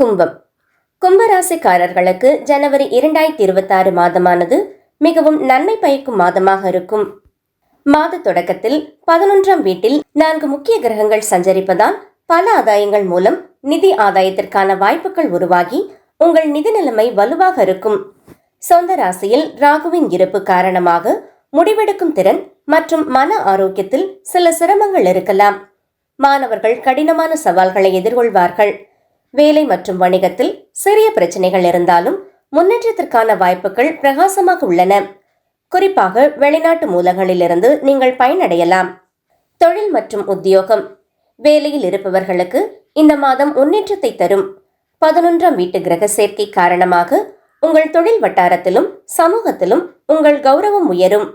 கும்பம். கும்பராசிக்காரர்களுக்கு ஜனவரி இரண்டாயிரத்தி இருபத்தாறு மாதமானது மிகவும் நன்மை பயக்கும் மாதமாக இருக்கும். மாத தொடக்கத்தில் பதினொன்றாம் வீட்டில் நான்கு முக்கிய கிரகங்கள் சஞ்சரிப்பதால் பல ஆதாயங்கள் மூலம் நிதி ஆதாயத்திற்கான வாய்ப்புகள் உருவாகி உங்கள் நிதி நிலைமை வலுவாக இருக்கும். சொந்த ராசியில் ராகுவின் இருப்பு காரணமாக முடிவெடுக்கும் திறன் மற்றும் மன ஆரோக்கியத்தில் சில சிரமங்கள் இருக்கலாம். மாணவர்கள் கடினமான சவால்களை எதிர்கொள்வார்கள். வேலை மற்றும் வணிகத்தில் சிறிய பிரச்சனைகள் இருந்தாலும் முன்னேற்றத்திற்கான வாய்ப்புகள் பிரகாசமாக உள்ளன. குறிப்பாக வெளிநாட்டு மூலங்களிலிருந்து நீங்கள் பயனடையலாம். தொழில் மற்றும் உத்தியோகம். வேலையில் இருப்பவர்களுக்கு இந்த மாதம் முன்னேற்றத்தை தரும். பதினொன்றாம் வீட்டு கிரக சேர்க்கை காரணமாக உங்கள் தொழில் வட்டாரத்திலும் சமூகத்திலும் உங்கள் கௌரவம் உயரும்.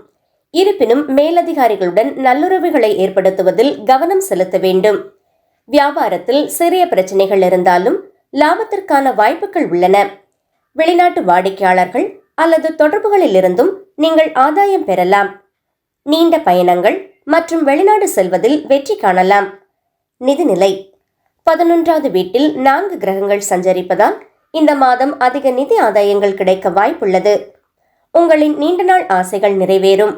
இருப்பினும் மேலதிகாரிகளுடன் நல்லுறவுகளை ஏற்படுத்துவதில் கவனம் செலுத்த வேண்டும். வியாபாரத்தில் சிறிய பிரச்சனைகள் இருந்தாலும் லாபத்திற்கான வாய்ப்புகள் உள்ளன. வெளிநாட்டு வாடிக்கையாளர்கள் அல்லது தொடர்புகளில் இருந்தும் நீங்கள் ஆதாயம் பெறலாம். நீண்ட பயணங்கள் மற்றும் வெளிநாடு செல்வதில் வெற்றி காணலாம். நிதிநிலை. பதினொன்றாவது வீட்டில் நான்கு கிரகங்கள் சஞ்சரிப்பதால் இந்த மாதம் அதிக நிதி ஆதாயங்கள் கிடைக்க வாய்ப்புள்ளது. உங்களின் நீண்ட நாள் ஆசைகள் நிறைவேறும்.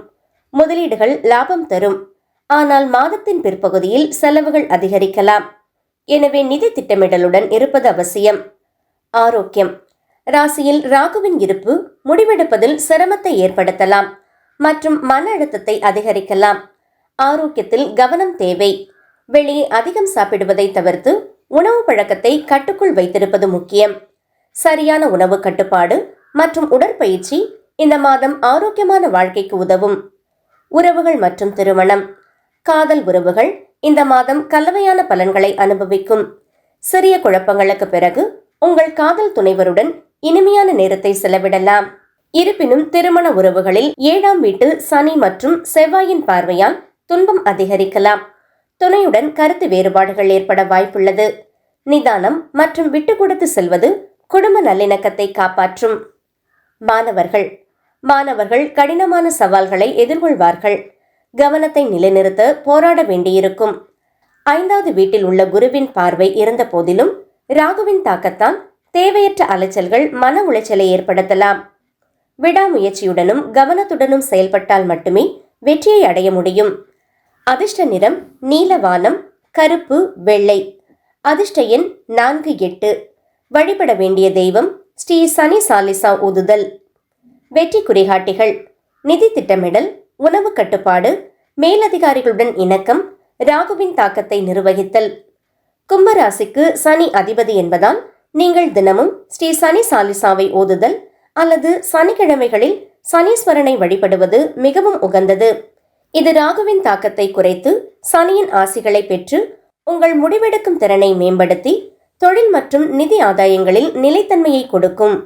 முதலீடுகள் லாபம் தரும். ஆனால் மாதத்தின் பிற்பகுதியில் செலவுகள் அதிகரிக்கலாம். எனவே நிதி திட்டமிடலுடன் இருப்பது அவசியம். ஆரோக்கியம். ராசியில் ராகுவின் இருப்பு முடிவெடுப்பதில் சிரமத்தை ஏற்படுத்தலாம் மற்றும் மன அழுத்தத்தை அதிகரிக்கலாம். ஆரோக்கியத்தில் கவனம் தேவை. வெளியே அதிகம் சாப்பிடுவதை தவிர்த்து உணவு பழக்கத்தை கட்டுக்குள் வைத்திருப்பது முக்கியம். சரியான உணவு கட்டுப்பாடு மற்றும் உடற்பயிற்சி இந்த மாதம் ஆரோக்கியமான வாழ்க்கைக்கு உதவும். உறவுகள் மற்றும் திருமணம். காதல் உறவுகள் இந்த மாதம் கலவையான பலன்களை அனுபவிக்கும். சிறிய குழப்பங்களுக்கு பிறகு உங்கள் காதல் துணைவருடன் இனிமையான நேரத்தை செலவிடலாம். இருப்பினும் திருமண உறவுகளில் ஏழாம் வீட்டு சனி மற்றும் செவ்வாயின் பார்வையால் துன்பம் அதிகரிக்கலாம். துணையுடன் கருத்து வேறுபாடுகள் ஏற்பட வாய்ப்புள்ளது. நிதானம் மற்றும் விட்டு கொடுத்து செல்வது குடும்ப நல்லிணக்கத்தை காப்பாற்றும். மாணவர்கள். மாணவர்கள் கடினமான சவால்களை எதிர்கொள்வார்கள். கவனத்தை நிலைநிறுத்த போராட வேண்டியிருக்கும். ஐந்தாவது வீட்டில் உள்ள குருவின் பார்வை இருந்த போதிலும் ராகுவின் தாக்கத்தால் தேவையற்ற அலைச்சல்கள் மன உளைச்சலை ஏற்படுத்தலாம். விடாமுயற்சியுடனும் கவனத்துடனும் செயல்பட்டால் மட்டுமே வெற்றியை அடைய முடியும். அதிர்ஷ்ட நிறம் நீலவானம் கருப்பு வெள்ளை. அதிர்ஷ்ட எண் நான்கு எட்டு. வழிபட வேண்டிய தெய்வம் ஸ்ரீ சனி சாலிசா ஊதுதல். வெற்றி குறிகாட்டிகள் நிதி திட்டமிடல் உணவு கட்டுப்பாடு மேலதிகாரிகளுடன் இணக்கம் ராகுவின் தாக்கத்தை நிர்வகித்தல். கும்பராசிக்கு சனி அதிபதி என்பதால் நீங்கள் தினமும் ஸ்ரீ சனி சாலிசாவை ஓதுதல் அல்லது சனிக்கிழமைகளில் சனீஸ்வரனை வழிபடுவது மிகவும் உகந்தது. இது ராகுவின் தாக்கத்தை குறைத்து சனியின் ஆசிகளை பெற்று உங்கள் முடிவெடுக்கும் திறனை மேம்படுத்தி தொழில் மற்றும் நிதி ஆதாயங்களில் நிலைத்தன்மையை கொடுக்கும்.